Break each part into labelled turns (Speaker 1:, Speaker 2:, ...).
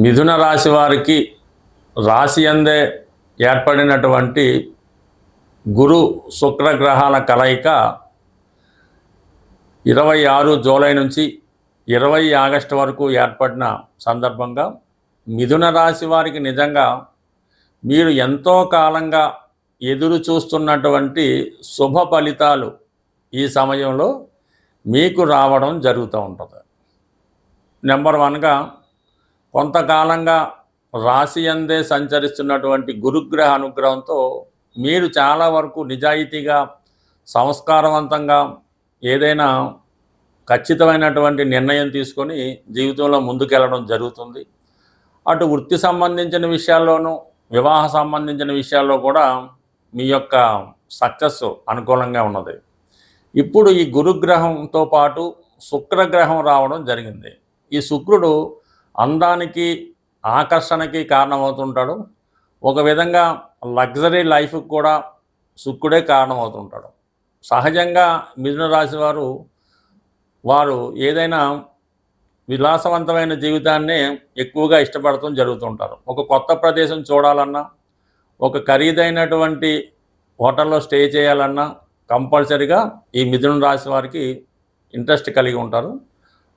Speaker 1: మిథున రాశి వారికి రాశి అందే ఏర్పడినటువంటి గురు శుక్రగ్రహాల కలయిక ఇరవై ఆరు జూలై నుంచి ఇరవై ఆగస్టు వరకు ఏర్పడిన సందర్భంగా మిథున రాశి వారికి నిజంగా మీరు ఎంతో కాలంగా ఎదురు చూస్తున్నటువంటి శుభ ఫలితాలు ఈ సమయంలో మీకు రావడం జరుగుతూ ఉంటుంది. నెంబర్ వన్గా కొంతకాలంగా రాశి అందే సంచరిస్తున్నటువంటి గురుగ్రహ అనుగ్రహంతో మీరు చాలా వరకు నిజాయితీగా సంస్కారవంతంగా ఏదైనా ఖచ్చితమైనటువంటి నిర్ణయం తీసుకొని జీవితంలో ముందుకెళ్ళడం జరుగుతుంది. అటు వృత్తి సంబంధించిన విషయాల్లోనూ వివాహ సంబంధించిన విషయాల్లో కూడా మీ యొక్క సక్సెస్ అనుకూలంగా ఉన్నది. ఇప్పుడు ఈ గురుగ్రహంతో పాటు శుక్రగ్రహం రావడం జరిగింది. ఈ శుక్రుడు అందానికి ఆకర్షణకి కారణమవుతుంటాడు. ఒక విధంగా లగ్జరీ లైఫ్కి కూడా సుక్కుడే కారణమవుతుంటాడు. సహజంగా మిథున రాశి వారు వారు ఏదైనా విలాసవంతమైన జీవితాన్ని ఎక్కువగా ఇష్టపడటం జరుగుతుంటారు. ఒక కొత్త ప్రదేశం చూడాలన్నా ఒక ఖరీదైనటువంటి హోటల్లో స్టే చేయాలన్నా కంపల్సరిగా ఈ మిథున రాశి వారికి ఇంట్రెస్ట్ కలిగి ఉంటారు.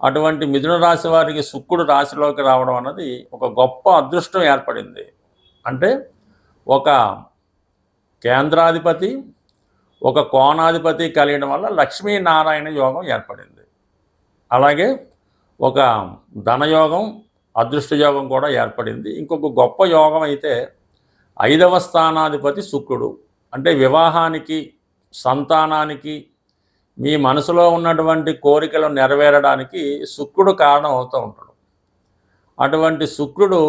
Speaker 1: అటువంటి మిథున రాశి వారికి శుక్రుడు రాశిలోకి రావడం అన్నది ఒక గొప్ప అదృష్టం ఏర్పడింది. అంటే ఒక కేంద్రాధిపతి ఒక కోణాధిపతి కలిగడం వల్ల లక్ష్మీనారాయణ యోగం ఏర్పడింది. అలాగే ఒక ధనయోగం అదృష్ట యోగం కూడా ఏర్పడింది. ఇంకొక గొప్ప యోగం అయితే ఐదవ స్థానాధిపతి శుక్రుడు. అంటే వివాహానికి సంతానానికి మీ మనసులో ఉన్నటువంటి కోరికలు నెరవేరడానికి శుక్రుడు కారణం అవుతూ ఉంటాడు. అటువంటి శుక్రుడు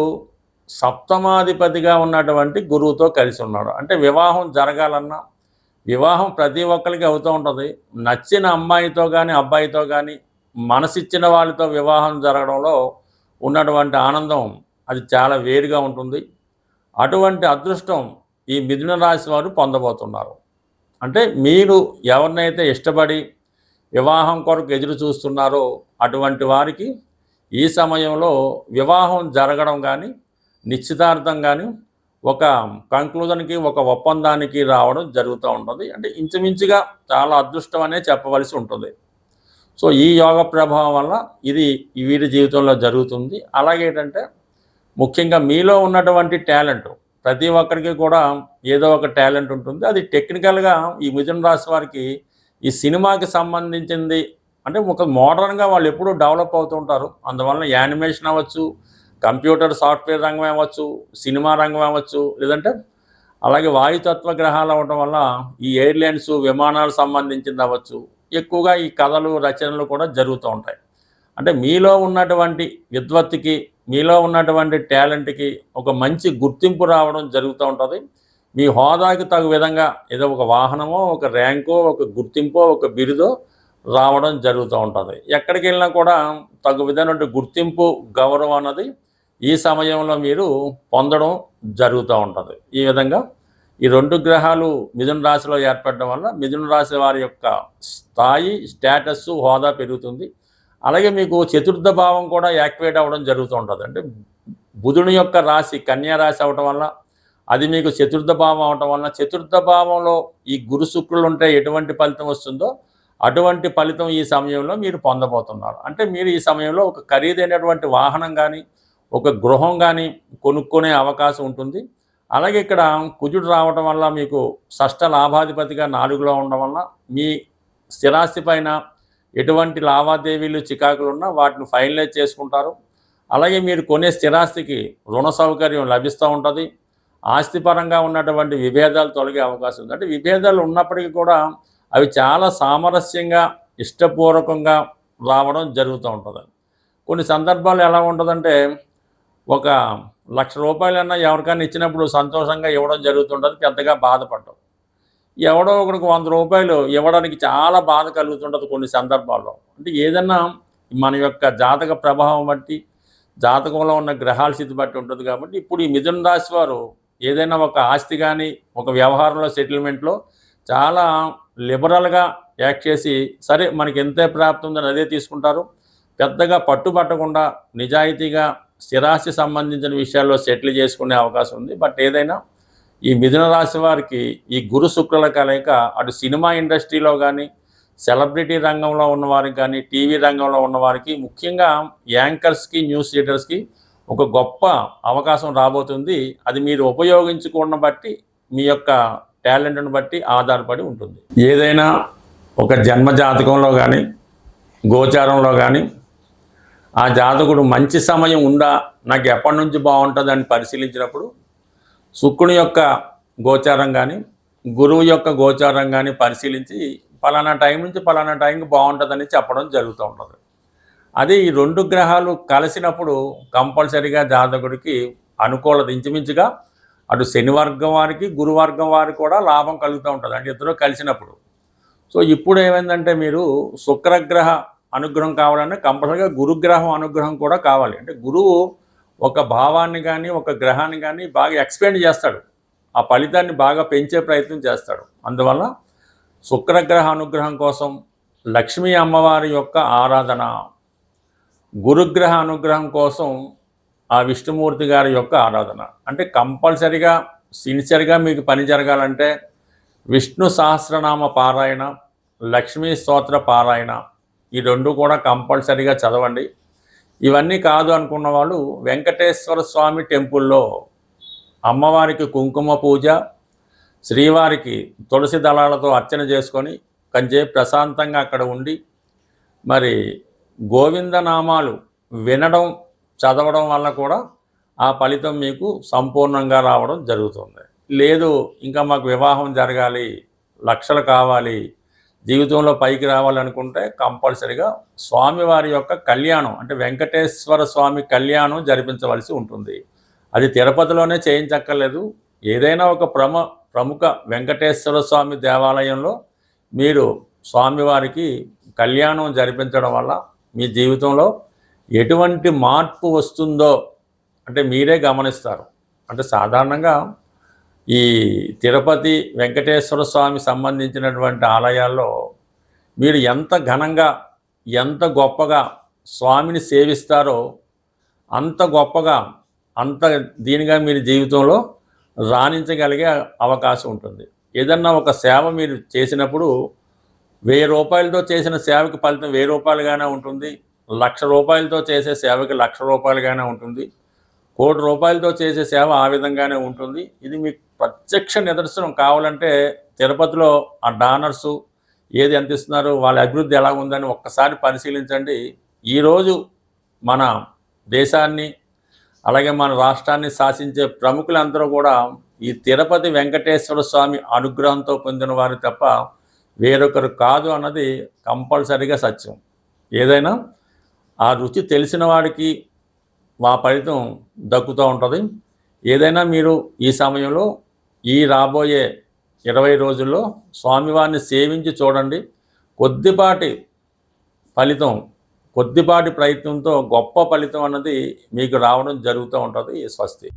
Speaker 1: సప్తమాధిపతిగా ఉన్నటువంటి గురువుతో కలిసి ఉన్నాడు. అంటే వివాహం జరగాలన్నా వివాహం ప్రతి ఒక్కరికి అవుతూ ఉంటుంది. నచ్చిన అమ్మాయితో కానీ అబ్బాయితో కానీ మనసిచ్చిన వాళ్ళతో వివాహం జరగడంలో ఉన్నటువంటి ఆనందం అది చాలా వేరుగా ఉంటుంది. అటువంటి అదృష్టం ఈ మిథున రాశి వారు పొందబోతున్నారు. అంటే మీరు ఎవరినైతే ఇష్టపడి వివాహం కొరకు ఎదురు చూస్తున్నారో అటువంటి వారికి ఈ సమయంలో వివాహం జరగడం కానీ నిశ్చితార్థం కానీ ఒక కంక్లూజన్కి ఒక ఒప్పందానికి రావడం జరుగుతూ ఉంటుంది. అంటే ఇంచుమించుగా చాలా అదృష్టం అనే చెప్పవలసి ఉంటుంది. సో ఈ యోగ ప్రభావం వల్ల ఇది వీరి జీవితంలో జరుగుతుంది. అలాగేటంటే ముఖ్యంగా మీలో ఉన్నటువంటి టాలెంట్ ప్రతి ఒక్కరికి కూడా ఏదో ఒక టాలెంట్ ఉంటుంది. అది టెక్నికల్గా ఈ మిథున రాశి వారికి ఈ సినిమాకి సంబంధించింది అంటే ఒక మోడర్న్గా వాళ్ళు ఎప్పుడూ డెవలప్ అవుతూ ఉంటారు. యానిమేషన్ అవ్వచ్చు కంప్యూటర్ సాఫ్ట్వేర్ రంగం అవ్వచ్చు సినిమా రంగం అవ్వచ్చు లేదంటే అలాగే వాయుతత్వ గ్రహాలు అవ్వడం వల్ల ఈ ఎయిర్లైన్స్ విమానాలు సంబంధించింది అవ్వచ్చు. ఎక్కువగా ఈ కథలు రచనలు కూడా జరుగుతూ ఉంటాయి. అంటే మీలో ఉన్నటువంటి విద్వత్తుకి మీలో ఉన్నటువంటి టాలెంట్కి ఒక మంచి గుర్తింపు రావడం జరుగుతూ ఉంటుంది. మీ హోదాకి తగు విధంగా ఏదో ఒక వాహనమో ఒక ర్యాంకో ఒక గుర్తింపో ఒక బిరుదో రావడం జరుగుతూ ఉంటుంది. ఎక్కడికి వెళ్ళినా కూడా తగు విధమైన గుర్తింపు గౌరవం అన్నది ఈ సమయంలో మీరు పొందడం జరుగుతూ ఉంటుంది. ఈ విధంగా ఈ రెండు గ్రహాలు మిథున రాశిలో ఏర్పడడం వల్ల మిథున రాశి వారి యొక్క స్థాయి స్టేటస్ హోదా పెరుగుతుంది. అలాగే మీకు చతుర్థ భావం కూడా యాక్టివేట్ అవ్వడం జరుగుతూ ఉంటుంది. అంటే బుధుని యొక్క రాశి కన్యా రాశి అవటం వల్ల అది మీకు చతుర్థ భావం అవటం వల్ల చతుర్థ భావంలో ఈ గురు శుక్రులు ఉంటే ఎటువంటి ఫలితం వస్తుందో అటువంటి ఫలితం ఈ సమయంలో మీరు పొందబోతున్నారు. అంటే మీరు ఈ సమయంలో ఒక ఖరీదైనటువంటి వాహనం కానీ ఒక గృహం కానీ కొనుక్కునే అవకాశం ఉంటుంది. అలాగే ఇక్కడ కుజుడు రావటం వల్ల మీకు షష్ట లాభాధిపతిగా నాలుగులో ఉండడం వల్ల మీ స్థిరాస్తి పైన ఎటువంటి లావాదేవీలు చికాకులు ఉన్నా వాటిని ఫైనలైజ్ చేసుకుంటారు. అలాగే మీరు కొనే స్థిరాస్తికి రుణ సౌకర్యం లభిస్తూ ఉంటుంది. ఆస్తిపరంగా ఉన్నటువంటి విభేదాలు తొలగే అవకాశం ఉంది. అంటే విభేదాలు ఉన్నప్పటికీ కూడా అవి చాలా సామరస్యంగా ఇష్టపూర్వకంగా రావడం జరుగుతూ ఉంటుంది. కొన్ని సందర్భాలు ఎలా ఉంటుందంటే ఒక లక్ష రూపాయలన్నా ఎవరికైనా ఇచ్చినప్పుడు సంతోషంగా ఇవ్వడం జరుగుతుంటుంది. పెద్దగా బాధపడటం. ఎవడో ఒకరికి వంద రూపాయలు ఇవ్వడానికి చాలా బాధ కలుగుతుంటుంది కొన్ని సందర్భాల్లో. అంటే ఏదన్నా మన యొక్క జాతక ప్రభావం బట్టి జాతకంలో ఉన్న గ్రహాల స్థితి బట్టి ఉంటుంది కాబట్టి ఇప్పుడు ఈ మిథున రాశి వారు ఏదైనా ఒక ఆస్తి కానీ ఒక వ్యవహారంలో సెటిల్మెంట్లో చాలా లిబరల్గా యాక్ట్ చేసి సరే మనకి ఎంతే ప్రాప్తి ఉందని అదే తీసుకుంటారు. పెద్దగా పట్టుబట్టకుండా నిజాయితీగా స్థిరాస్తి సంబంధించిన విషయాల్లో సెటిల్ చేసుకునే అవకాశం ఉంది. బట్ ఏదైనా ఈ మిథున రాశి వారికి ఈ గురు శుక్రుల కలయిక అటు సినిమా ఇండస్ట్రీలో కానీ సెలబ్రిటీ రంగంలో ఉన్నవారికి కానీ టీవీ రంగంలో ఉన్నవారికి ముఖ్యంగా యాంకర్స్కి న్యూస్ రీడర్స్కి ఒక గొప్ప అవకాశం రాబోతుంది. అది మీరు ఉపయోగించుకున్న బట్టి మీ యొక్క టాలెంట్ను బట్టి ఆధారపడి ఉంటుంది. ఏదైనా ఒక జన్మ జాతకంలో కానీ గోచారంలో కానీ ఆ జాతకుడు మంచి సమయం ఉందా నాకు ఎప్పటి నుంచి బాగుంటుందని పరిశీలించినప్పుడు శుక్రుని యొక్క గోచారం కానీ గురువు యొక్క గోచారం కానీ పరిశీలించి పలానా టైం నుంచి పలానా టైంకి బాగుంటుందని చెప్పడం జరుగుతూ ఉంటుంది. అదే ఈ రెండు గ్రహాలు కలిసినప్పుడు కంపల్సరీగా జాతకుడికి అనుకూలత ఇంచుమించుగా అటు శనివర్గం వారికి గురువర్గం వారికి కూడా లాభం కలుగుతూ ఉంటుంది. అంటే ఇద్దరు కలిసినప్పుడు. సో ఇప్పుడు ఏమైందంటే మీరు శుక్రగ్రహ అనుగ్రహం కావాలంటే కంపల్సరీగా గురుగ్రహం అనుగ్రహం కూడా కావాలి. అంటే గురువు ఒక భావాన్ని కానీ ఒక గ్రహాన్ని కానీ బాగా ఎక్స్పెండ్ చేస్తాడు. ఆ ఫలితాన్ని బాగా పెంచే ప్రయత్నం చేస్తాడు. అందువల్ల శుక్రగ్రహ అనుగ్రహం కోసం లక్ష్మీ అమ్మవారి యొక్క ఆరాధన గురుగ్రహ అనుగ్రహం కోసం ఆ విష్ణుమూర్తి గారి యొక్క ఆరాధన. అంటే కంపల్సరిగా సిన్సియర్గా మీకు పని జరగాలంటే విష్ణు సహస్రనామ పారాయణ లక్ష్మీ స్తోత్ర పారాయణ ఈ రెండు కూడా కంపల్సరిగా చదవండి. ఇవన్నీ కాదు అనుకున్న వాళ్ళు వెంకటేశ్వర స్వామి టెంపుల్లో అమ్మవారికి కుంకుమ పూజ శ్రీవారికి తులసి దళాలతో అర్చన చేసుకొని కొంచెం ప్రశాంతంగా అక్కడ ఉండి మరి గోవిందనామాలు వినడం చదవడం వల్ల కూడా ఆ ఫలితం మీకు సంపూర్ణంగా రావడం జరుగుతుంది. లేదు ఇంకా మాకు వివాహం జరగాలి లక్షలు కావాలి జీవితంలో పైకి రావాలనుకుంటే కంపల్సరిగా స్వామివారి యొక్క కళ్యాణం అంటే వెంకటేశ్వర స్వామి కళ్యాణం జరిపించవలసి ఉంటుంది. అది తిరుపతిలోనే చేయించక్కర్లేదు. ఏదైనా ఒక ప్రమ ప్రముఖ వెంకటేశ్వర స్వామి దేవాలయంలో మీరు స్వామివారికి కళ్యాణం జరిపించడం వల్ల మీ జీవితంలో ఎటువంటి మార్పు వస్తుందో అంటే మీరే గమనిస్తారు. అంటే సాధారణంగా ఈ తిరుపతి వెంకటేశ్వర స్వామి సంబంధించినటువంటి ఆలయాల్లో మీరు ఎంత ఘనంగా ఎంత గొప్పగా స్వామిని సేవిస్తారో అంత గొప్పగా అంత దీనిగా మీరు జీవితంలో రాణించగలిగే అవకాశం ఉంటుంది. ఏదన్నా ఒక సేవ మీరు చేసినప్పుడు వెయ్యి రూపాయలతో చేసిన సేవకి ఫలితం వెయ్యి రూపాయలుగానే ఉంటుంది. లక్ష రూపాయలతో చేసే సేవకి లక్ష రూపాయలుగానే ఉంటుంది. కోటి రూపాయలతో చేసే సేవ ఆ విధంగానే ఉంటుంది. ఇది మీకు ప్రత్యక్ష నిదర్శనం కావాలంటే తిరుపతిలో ఆ డానర్సు ఏది ఎంత ఇస్తున్నారు వాళ్ళ అభివృద్ధి ఎలా ఉందని ఒక్కసారి పరిశీలించండి. ఈరోజు మన దేశాన్ని అలాగే మన రాష్ట్రాన్ని శాసించే ప్రముఖులందరూ కూడా ఈ తిరుపతి వెంకటేశ్వర స్వామి అనుగ్రహంతో పొందిన వారు తప్ప వేరొకరు కాదు అన్నది కంపల్సరీగా సత్యం. ఏదైనా ఆ రుచి తెలిసిన వాడికి మా ఫలితం దక్కుతూ ఉంటుంది. ఏదైనా మీరు ఈ సమయంలో ఈ రాబోయే ఇరవై రోజుల్లో స్వామివారిని సేవించి చూడండి. కొద్దిపాటి ఫలితం కొద్దిపాటి ప్రయత్నంతో గొప్ప ఫలితం అన్నది మీకు రావడం జరుగుతూ ఉంటుంది. స్వస్తి.